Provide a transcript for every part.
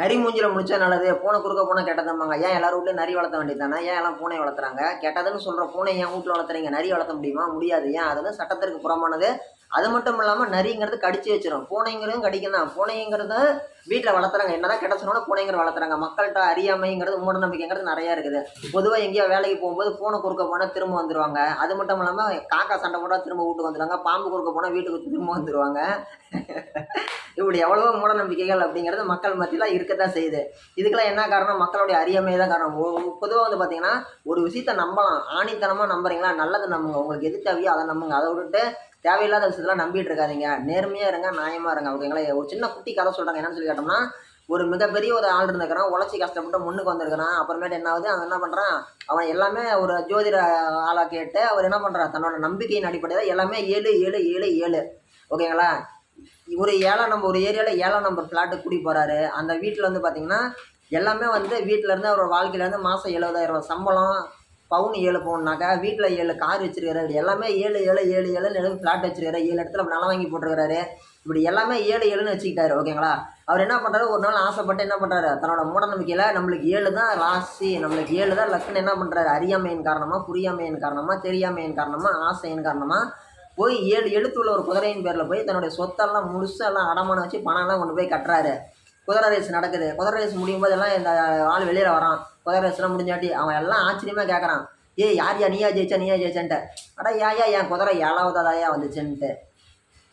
நரி மூஞ்சில் முடிச்சா நல்லது. பூனை குறுக்க பூனை கெட்டதம்பாங்க. ஏன் எல்லாரும் வீட்லையும் நரி வளர்த்த வேண்டியதானே ஏன் எல்லாம் பூனை வளர்த்துறாங்க? கெட்டதுன்னு சொல்கிற பூனை ஏன் வீட்டில் வளர்த்துறீங்க? நரி வளர்த்த முடியுமா? முடியாது. ஏன்? அது வந்து சட்டத்திற்கு புறமானது அது மட்டும் இல்லாமல் நரிங்கிறது கடிச்சு வச்சிடும் பூனைங்கிறதும் கடிக்கும் தான் பூனைங்கிறது வீட்டில் வளர்த்துறாங்க. என்னதான் கெட்ட சொன்னாலும் பூனைங்கிற வளர்த்துறாங்க. மக்கள்கிட்ட அறியாமைங்கிறது மூட நம்பிக்கைங்கிறது நிறையா இருக்குது. பொதுவாக எங்கேயோ வேலைக்கு போகும்போது பூனை குறுக்க போனால் திரும்ப வந்துடுவாங்க அது மட்டும் இல்லாமல் காக்கா சண்டை போட்டால் திரும்ப வீட்டுக்கு வந்துடுவாங்க பாம்பு குறுக்க போனால் வீட்டுக்கு திரும்ப வந்துடுவாங்க இப்படி எவ்வளவோ மூட நம்பிக்கைகள் அப்படிங்கிறது மக்கள் மத்தியில் இருக்க தான் செய்யுது. இதுக்கெல்லாம் என்ன காரணம்? மக்களுடைய அறியாமை தான் காரணம். பொதுவாக வந்து பார்த்தீங்கன்னா ஒரு விஷயத்தை நம்பலாம். ஆணித்தனமாக நம்புறீங்களா? நல்லது நம்புங்க. உங்களுக்கு எது தேவையோ அதை நம்புங்க. அதை விட்டுட்டு தேவையில்லாத விஷயத்தெல்லாம் நம்பிட்டு இருக்காதீங்க. நேர்மையாக இருங்க நியாயமாக இருங்க. ஓகேங்களா ஒரு சின்ன குட்டி கதை சொல்கிறாங்க என்னன்னு சொல்லி கேட்டோம்னா ஒரு மிகப்பெரிய ஒரு ஆள் இருந்திருக்கிறான். உழைச்சி கஷ்டப்பட்டு முன்னுக்கு வந்திருக்கிறான். அப்புறமேட்டு என்ன ஆகுது? அவன் என்ன பண்ணுறான் அவன் எல்லாமே ஒரு ஜோதிட ஆளாக கேட்டு அவர் என்ன பண்ணுறான் தன்னோட நம்பிக்கையின் அடிப்படையில் எல்லாமே ஏழு ஏழு ஏழு ஏழு. ஓகேங்களா? ஒரு ஏழாம் நம்பர் ஒரு ஏரியாவில் ஏழாம் நம்பர் ஃப்ளாட்டு குடி போகிறாரு அந்த வீட்டில் வந்து பார்த்தீங்கன்னா எல்லாமே வந்து வீட்டில் இருந்து அவரோட வாழ்க்கையிலேருந்து மாதம் எழுபதாயிரம் சம்பளம் பவுன் ஏழு பவுன்னாக்கா வீட்டில் ஏழு கார் வச்சுருக்காரு எல்லாமே ஏழு ஏழு ஏழு ஏழுன்னு எழுதி ஃப்ளாட் வச்சுருக்காரு ஏழு இடத்துல நிலம் வாங்கி போட்டிருக்காரு இப்படி எல்லாமே ஏழு ஏழுன்னு வச்சுக்கிட்டாரு ஓகேங்களா? அவர் என்ன பண்ணுறாரு ஒரு நாள் ஆசைப்பட்டு என்ன பண்ணுறாரு தன்னோட மூட நம்பிக்கையில் நம்மளுக்கு ஏழு தான் ராசி நம்மளுக்கு ஏழு தான் லக்குன்னு என்ன பண்ணுறாரு அறியாமையின் காரணமாக புரியாமையின் காரணமாக தெரியாமையின் காரணமாக ஆசையின் காரணமாக போய் ஏழு எழுத்துள்ள ஒரு குதிரையின் பேரில் போய் தன்னுடைய சொத்தெல்லாம் முழுசெல்லாம் அடமானம் வச்சு பணம்லாம் கொண்டு போய் கட்டுறாரு. குதிரை ரேஸ் நடக்குது. குதிரை ரேஸ் முடியும் போதெல்லாம் இந்த ஆள் வெளியில் வரான். குதிரை ரேஸ்லாம் முடிஞ்சாட்டி அவன் எல்லாம் ஆச்சரியமாக கேட்குறான் ஏய் யார் யா நீயா ஜெயிச்சா? நீயா ஜெயிச்சான்ட்டு. அடா ஏயா என் குதிரை ஏழாவதாயா வந்துச்சுன்ட்டு.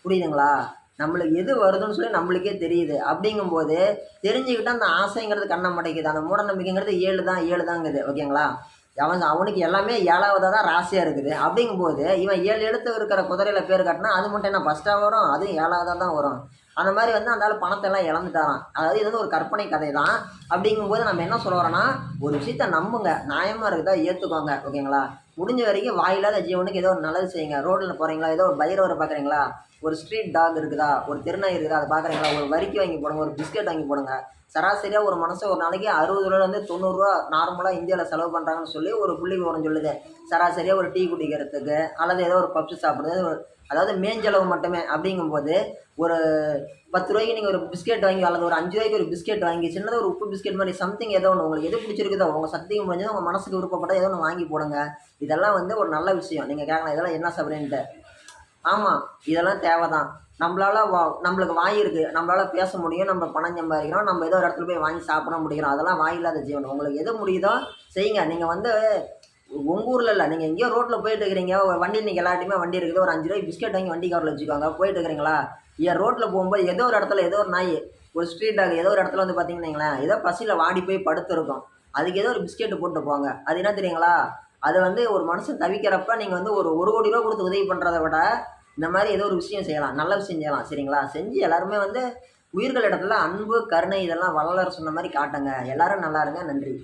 புரியுதுங்களா? நம்மளுக்கு எது வருதுன்னு சொல்லி நம்மளுக்கே தெரியுது. அப்படிங்கும்போது தெரிஞ்சுக்கிட்டால் அந்த ஆசைங்கிறது கண்ணை மடைக்குது. அந்த மூட நம்பிக்கைங்கிறது ஏழு தான் ஏழு தாங்குது. ஓகேங்களா? அவன் அவனுக்கு எல்லாமே ஏழாவதாக தான் ராசியாக இருக்குது. அப்படிங்கும்போது இவன் ஏழு எழுத்து இருக்கிற குதிரையில் பேர் கட்டினா அது மட்டும் என்ன ஃபஸ்ட்டாக வரும்? அதுவும் ஏழாவதாக தான் வரும். அந்த மாதிரி வந்து அந்த ஆள் பணத்தை எல்லாம் இழந்துட்டாராம். அதாவது இது வந்து ஒரு கற்பனை கதை தான் அப்படிங்கும்போது நம்ம என்ன சொல்ல வரோன்னா ஒரு விஷயத்த நம்புங்க. நியாயமாக இருக்குதா ஏற்றுக்கோங்க ஓகேங்களா? முடிஞ்ச வரைக்கும் வாயில்லாத ஜீவனுக்கு ஏதோ ஒரு நல்லது செய்யுங்க. ரோட்டில் போகிறீங்களா ஏதோ ஒரு பைரவரை பார்க்குறீங்களா ஒரு ஸ்ட்ரீட் டாக் இருக்குதா? ஒரு திருநாய் இருக்குதா? அதை பார்க்குறீங்களா ஒரு வரிக்கு வாங்கி போடுங்க. ஒரு பிஸ்கெட் வாங்கி போடுங்க. சராசரியாக ஒரு மனசு ஒரு நாளைக்கு அறுபது ரூபாலேருந்து தொண்ணூறுரூவா நார்மலாக இந்தியாவில் செலவு பண்ணுறாங்கன்னு சொல்லி ஒரு புள்ளி விவரம் சொல்லுது. சராசரியாக ஒரு டீ குடிக்கிறதுக்கு அல்லது ஏதோ ஒரு பப்ஸ் சாப்பிட்றது ஒரு அதாவது மேஞ்சளவு மட்டுமே அப்படிங்கும்போது ஒரு பத்து ரூபாய்க்கு நீங்கள் ஒரு பிஸ்கெட் வாங்கி அல்லது ஒரு அஞ்சு ரூபாய்க்கு ஒரு பிஸ்கெட் வாங்கி சின்னதாக ஒரு உப்பு பிஸ்கெட் மாதிரி சம்திங் ஏதோ ஒன்று உங்களுக்கு எது பிடிச்சிருக்குதோ உங்கள் சக்திக்கு முடிஞ்சது உங்கள் மனசுக்கு விருப்பப்பட்ட ஏதோ ஒன்று வாங்கி போடுங்க. இதெல்லாம் வந்து ஒரு நல்ல விஷயம். நீங்கள் கேட்கலாம் இதெல்லாம் என்ன சாப்பிட்றேன்ட்டு. ஆமாம் இதெல்லாம் தேவை தான் நம்மளால வா நம்மளுக்கு வாய் இருக்குது நம்மளால் பேச முடியும் நம்ம பணம் சம்பாதிக்கிறோம் நம்ம ஏதோ ஒரு இடத்துல போய் வாங்கி சாப்பிட முடியும் அதெல்லாம் வாய் இல்லாத ஜீவன். உங்களுக்கு எது முடியுதோ செய்யுங்க. நீங்கள் வந்து உங்கள் ஊரில் இல்லை. நீங்கள் எங்கேயோ ரோட்டில் போயிட்டு இருக்கிறீங்க. ஒரு வண்டி நீங்கள் எல்லாத்தையுமே வண்டி இருக்குது. ஒரு அஞ்சு ரூபாய் பிஸ்கெட் வாங்கி வண்டி கவரில் வச்சுக்கோங்க. போயிட்டு இருக்கிறீங்களா? ஏன் ரோட்டில் போகும்போது ஏதோ ஒரு இடத்துல ஏதோ ஒரு நாய் ஒரு ஸ்ட்ரீட் டாக் ஏதோ ஒரு இடத்துல வந்து பார்த்தீங்கன்னா ஏதோ பசியில் வாடி போய் படுத்துருக்கும். அதுக்கு ஏதோ ஒரு பிஸ்கெட்டு போட்டு போங்க. அது என்ன தெரியுங்களா? அது வந்து ஒரு மனுஷன் தவிக்கிறப்ப நீங்கள் வந்து ஒரு ஒரு கோடி ரூபா கொடுத்து உதவி பண்ணுறத விட இந்த மாதிரி ஏதோ ஒரு விஷயம் செய்யலாம். நல்ல விஷயம் செய்யலாம். சரிங்களா? செஞ்சு எல்லாருமே வந்து உயிர்கள் இடத்துல அன்பு கருணை இதெல்லாம் வளர சொன்ன மாதிரி காட்டுங்க. எல்லாரும் நல்லா இருங்க. நன்றி.